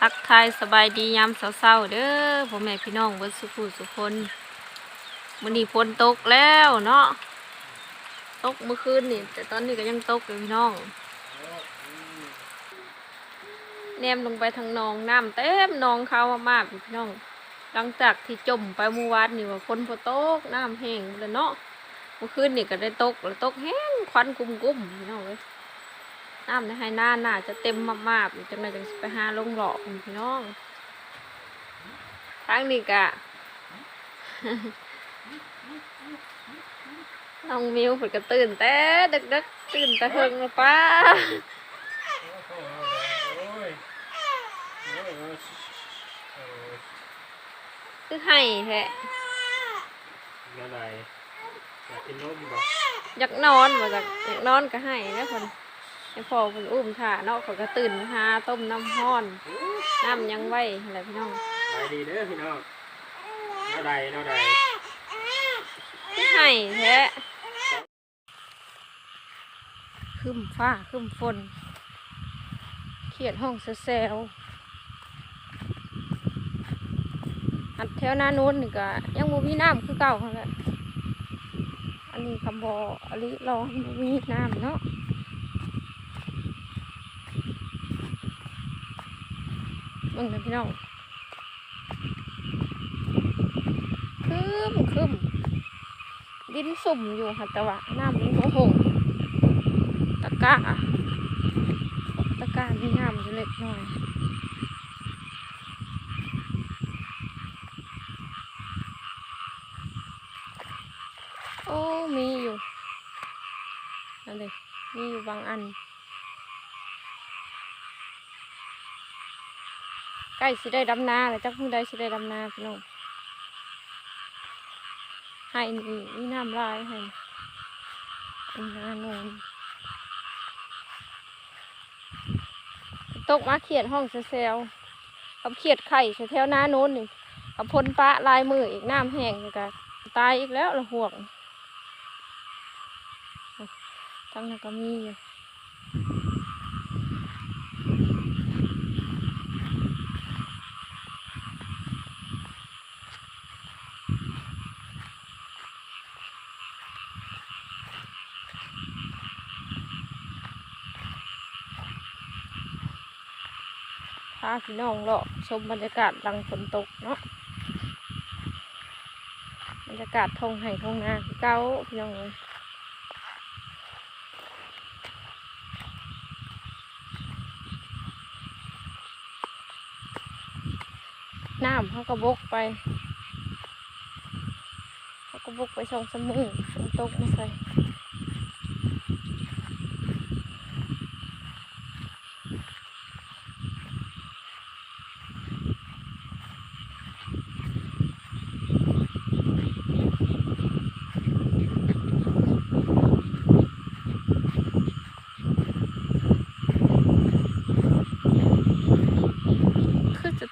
ทักทายสบายดียามเศร้าๆเด้อพ่อแม่พี่น้องเบิดสุขุสุคนมื้อนี้ฝนตกแล้วเนาะตกเมื่อคืนนี่แต่ตอนนี้ก็ยังตกอยู่พี่น้องแนมลงไปทางหนองน้ำเต็มหนองเขามากๆพี่น้อง หลังจากที่จมไปเมื่อวานนี่ว่าฝนพอตกน้ำแห้งแล้วเนาะเมื่อคืนนี่ก็ได้ตกแล้วตกแห้งควันกุ้มๆพี่น้องเอ้ย น้ำในไฮหน้าน่าจะเต็มมากๆอยู่จังเลยจังสิไปหาลงหลอกพี่น้องทางนี้กะน้องมิวเพิ่นก็ตื่นแต่ดึกๆตื่นแต่เฮิงแล้วป้าคือให้แท้อะไรอยากกินนมบ่อยากนอนว่าจากอยากนอนก็ให้แล้วคน ให้พ่อเพิ่นอุ้มถ่าเนาะเขาก็ตื่นมาหาต้มน้ำห้อนน้ำยังไว้อะไรพี่น้องไปดีเด้อพี่น้องเนาใดเนาใดให้แท้ขึ้นฟ้าขึ้นฝนเขียดห้องแซวๆอัดแถวหน้านู้นนี่ก็ยังบ่มีน้ำคือเก่าเขาแหละอันนี้คำบออันนี้รอให้บ่มีน้ำเนาะ มึงนะพี่น้องคึมคึมดินสุ่มอยู่ค่ะแต่ว่าน้ำมันโมหงตะกร้าตะกร้ามีน้ำอยู่เล็กน้อยโอ้มีอยู่นั่นเลยมีอยู่บางอัน ใกล้สิได้ดำนาเลยจักเพิ่งได้สิได้ดำนาพี่น้องให้นี่นี่น้ำลายให้อันนาโนนตกมาเขียดห้องเซลกับเขียดไข่แถวหน้าโน้นนี่กับพลปะลายมืออีกน้ำแห้งกอะตายอีกแล้วละห่วงทั้งนั้นก็มีอยู่ พาพี่น้องเลาะชมบรรยากาศหลังฝนตกเนาะบรรยากาศทงไห่ทงนาเก้าพี่น้องเลยน้ำเขากระบกไปเขากระบกไปสองสามมือฝนตกมาใส่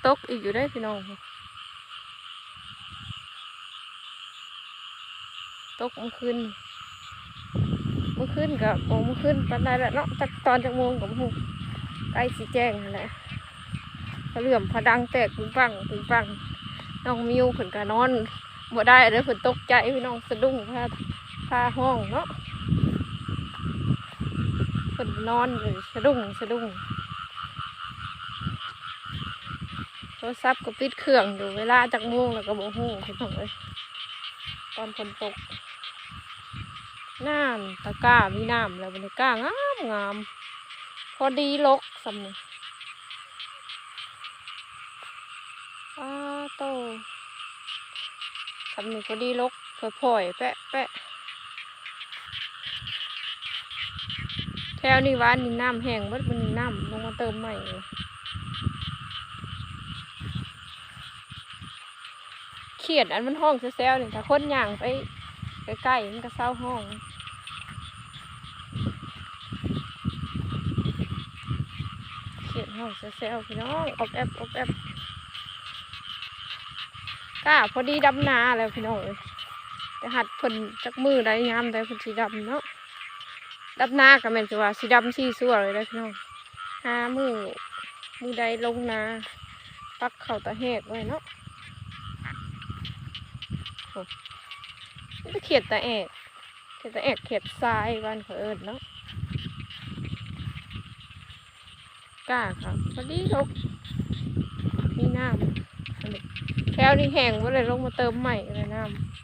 ตกอีกอยู่ได้พี่น้องตกเมื่อคืนเมื่อคืนกับโมงเมื่อคืนปันไดละเนาะจากตอนจากโมงกับโมงใกล้สีแจ้งนั่นแหละพระเหลื่อมพระดังแตกปึงปังปึงปังน้องมิวเพิ่นก็นอนบ่ได้เลยเพิ่นตกใจพี่น้องสะดุ้งพาพาห้องเนาะเพิ่นนอนเลยสะดุ้งสะดุ้ง โท รศัพท์ก็ปิดเครื่องอยู่เวลาจากโมงแล้วก็บ่ฮู้พี่น้องเอ้ยตอนฝนตกน้ำตะก้ามีน้ำแล้วบรรยากาศงามงามพอดีลกสำนึกอ้าโตสำนึกพอดีลกพลอยๆแปะแปะแถวนี้วานนี่น้ำแห้งเบิดมันน้ำลงมาเติมใหม่เลย เขียดอันมันห้องแซวๆนี่ถ้าคนย่างไปใกล้ๆมันก็เศร้าห้องเขียดห้องแซวๆพี่น้องออกแอบออกแอบก้าพอดีดำนาแล้วพี่น้องเอ้ยแต่หัดเพิ่นจักมือได้ยามได้เพิ่นสีดำเนาะดำนาก็แม่นสิว่าสีดำสีสัวเลยได้พี่น้องห้ามือมือใดลงนาปักเข่าตะแหกไว้เนาะ มันเขียดตะแอกเขียดตะแอกเขียดทรายบ้านเขาเอิญเนาะกล้าครับพอดีลกมีน้ำแถวนี่แห้งว่าเลยลงมาเติมใหม่เลยน้ำ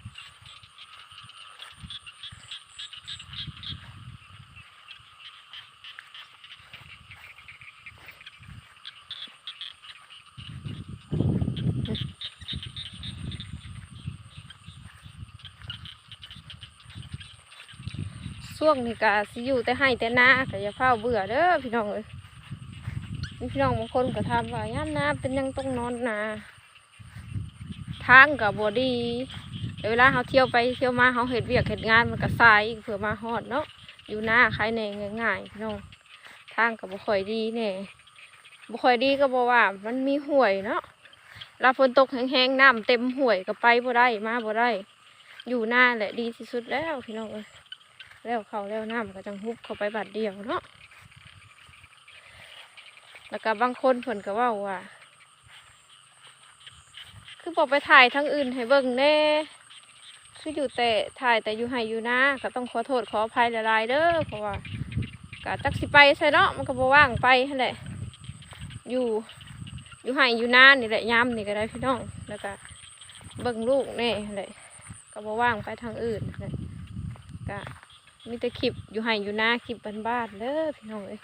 ช่วงนี้ก็สิอยู่แต่ให้แต่หน้าก็อย่าเฝ้าเบื่อเด้อพี่น้องเอ้ยพี่น้องบางคนก็ถามว่าย่ามน้าเป็นยังต้องนอนนาทางกับบอดีแต่เวลาเขาเที่ยวไปเที่ยวมาเขาเห็ดเวียกเห็ดงานมันก็สายเผื่อมาฮอดเนาะอยู่หน้าใครแหน่ง่ายๆพี่น้องทางกับบ่ค่อยดีแน่บ่ค่อยดีก็บอกว่ามันมีห่วยเนาะเวลาฝนตกแห้งๆน้ำเต็มห่วยก็ไปบ่ได้มาบ่ได้ อยู่หน้าแหละดีที่สุดแล้วพี่น้องเอ้ย แล้วเขาแล้วน้ำก็จังฮุบเข้าไปบัดเดียวเนาะแล้วก็บางคนเพิ่นก็ว่าว่า คือบอกไปถ่ายทั้งอื่นให้เบิ่งแน่คืออยู่แต่ถ่ายแต่อยู่ให้อยู่นะก็ต้องขอโทษขออภัยหลายๆเด้อเพราะว่าก็จักสิไปใช่เนาะมันก็บ่ว่างไปนั่นแหละ อยู่ อยู่ให้อยู่นานี่แหละยามนี่ก็ได้พี่น้องแล้วก็เบิ่งลูกแน่นั่แหละก็บ่ว่างไปทางอื่นนั่นแหละ มีแต่คลิปอยู่ให้อยู่หน้าคลิปบ้านๆเด้อพี่น้องเอ้ย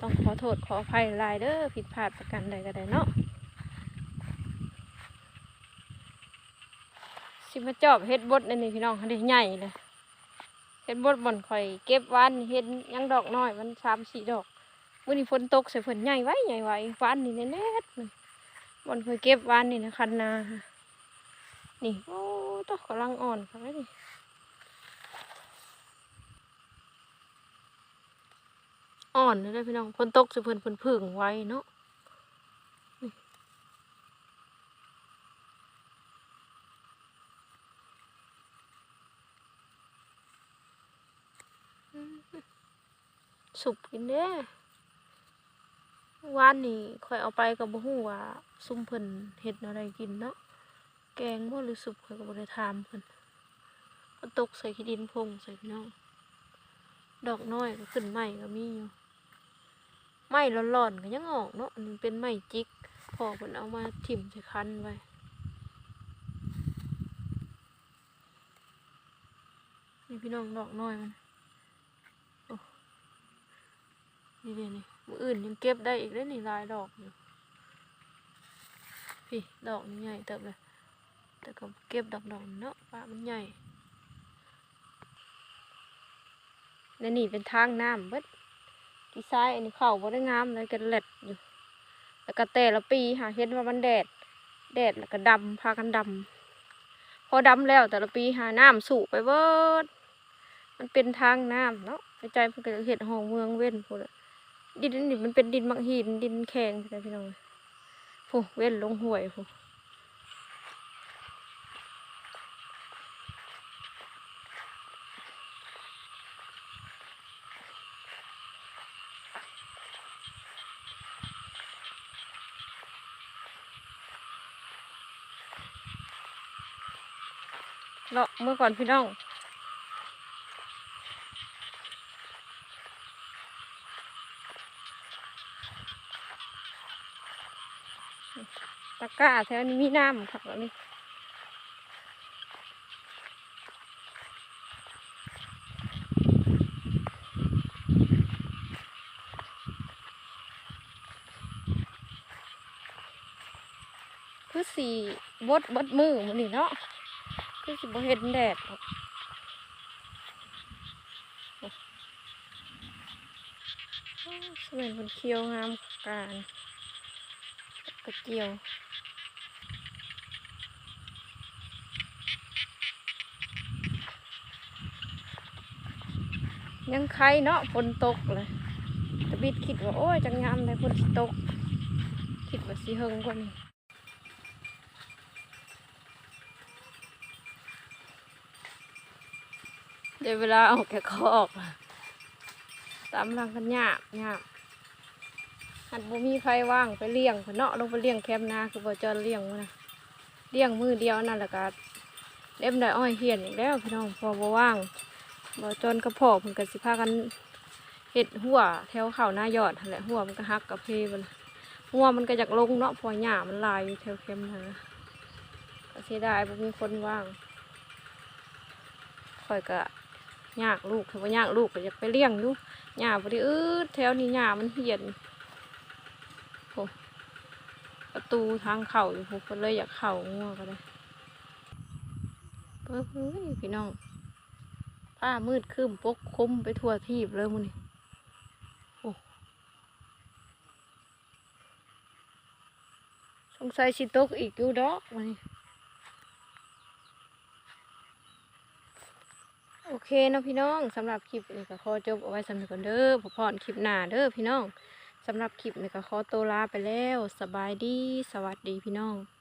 ต้องขอโทษขออภัยลายเด้อผิดพลาดประกันใดก็ได้เนาะสิมาจอบเฮ็ดบดนั่นนี่พี่น้องเขาได้ใหญ่เลยเฮ็ดบดบ่อนข่อยเก็บวานเฮ็ดยังดอกน้อยมันสามสี่ดอกมื้อนี้ฝนตกใส่ฝนใหญ่ไว้ใหญ่ไว้วานนี่แน่ๆเลยบ่อนข่อยเก็บวานนี่นะคันนานี่โอ้ต้อกกำลังอ่อนค่ะนี่ อ่อนเลยพี่น้องฝนตกสิเพิ่นเพิ่นพึ่งไว้เนาะสุบกินเด้วานนี่ค่อยเอาไปกับบ่ฮู้ว่าซุ่มเพิ่นเฮ็ดอะไรกินเนาะแกงบ่หรือสุบข่อยก็บ่ได้ถามเพิ่นฝนตกใส่ขี้ดินพงใส่พี่น้องดอกน้อยก็ขึ้นใหม่ก็มีอยู่ ไม้ร้อนๆก็ยังออกเนาะอันเป็นไม้จิกพอเพิ่นเอามาถิ่มใส่คันไว้นี่พี่น้องดอกน้อยมันโอ้นี่เดี๋ยวนี่มืออื่นยังเก็บได้อีกได้นี่ลายดอกอยู่พี่ดอกนี่ใหญ่เติบเลยแต่ก็เก็บดอกดอกๆเนาะปะมันใหญ่และนี่เป็นทางน้ำเบิด ที่ซ้ายอันนี้เขาบ่ได้งามเลยกันแหลดอยู่ แล้วก็แต่ละปีหาเห็นว่ามันแดด แดดแล้วก็ดำพากันดำพอดำแล้วแต่ละปีหาน้ำสูบไปเบิดมันเป็นทางน้ำเนาะใจเพิ่นเห็ดห้องเมืองเว้นพูดดินนี่มันเป็นดินบางหินดินแข็งใช่พี่น้องผู้เว้นลงห้วยผู้ เลาะเมื่อก่อนพี่น้องตะกร้าแถวนี้มีน้ำผักแล้วนี่คือสีบดบดมือมันนี่เนาะ คือสิบ่เห็นแดดหรอกโอ้สมัยมันเคี้ยวงามการกระเจียวยังใครเนาะฝนตกเลยต่บิดคิดว่า โอ้ยจังงามเลยฝนตก คิดว่าสิเฮงกว่านี้ เดี๋ยวเวลาออกแกะคอกตามรังกันหยาบหยาบหัดบ่มีไฟว่างไปเลี้ยงเนเนาะลงไปเลี้ยงแคมนาคือบ่จอนเลี้ยงมือนะเลี้ยงมือเดียวนั่นแหละก็เล็มได้อ้อยเหียนอีกแล้วพี่น้องพอบ่ว่างบ่จอนกระเพาะเพิ่นก็สิพากันเฮ็ดหัวแถวเข้าหน้ายอดแหละหัวมันก็หักกระเพเบิ่นหัวมันก็อยากลงเนาะพอหญ้ามันลายอยู่แถวแคมนาก็เสียดายบ่มีคนว่างข่อยก็ ยากลูกถ้าว่ายากลูกก็อยากไปเลี้ยงอยู่หญ้าบริอืดแถวนี้หญ้ามันเหี่ยนโอ้ประตูทางเข้าอยู่พวกคนเลยอยากเข้างัวก็ได้เปิ้เฮ้ยพี่น้องผ้ามืดครึ้มปกคลุมไปทั่วทีบเลยมึงนี่โอ้สงสัยสิตกอีกอยู่ดอกมันนี่ โอเคเนาะพี่น้องสำหรับคลิปนี้ก็ขอจบเอาไว้สำหรับคนเด้อพอพรคลิปหน้าเด้อพี่น้องสำหรับคลิปนี้ก็ขอตัวลาไปแล้ว สบายดี สวัสดีพี่น้อง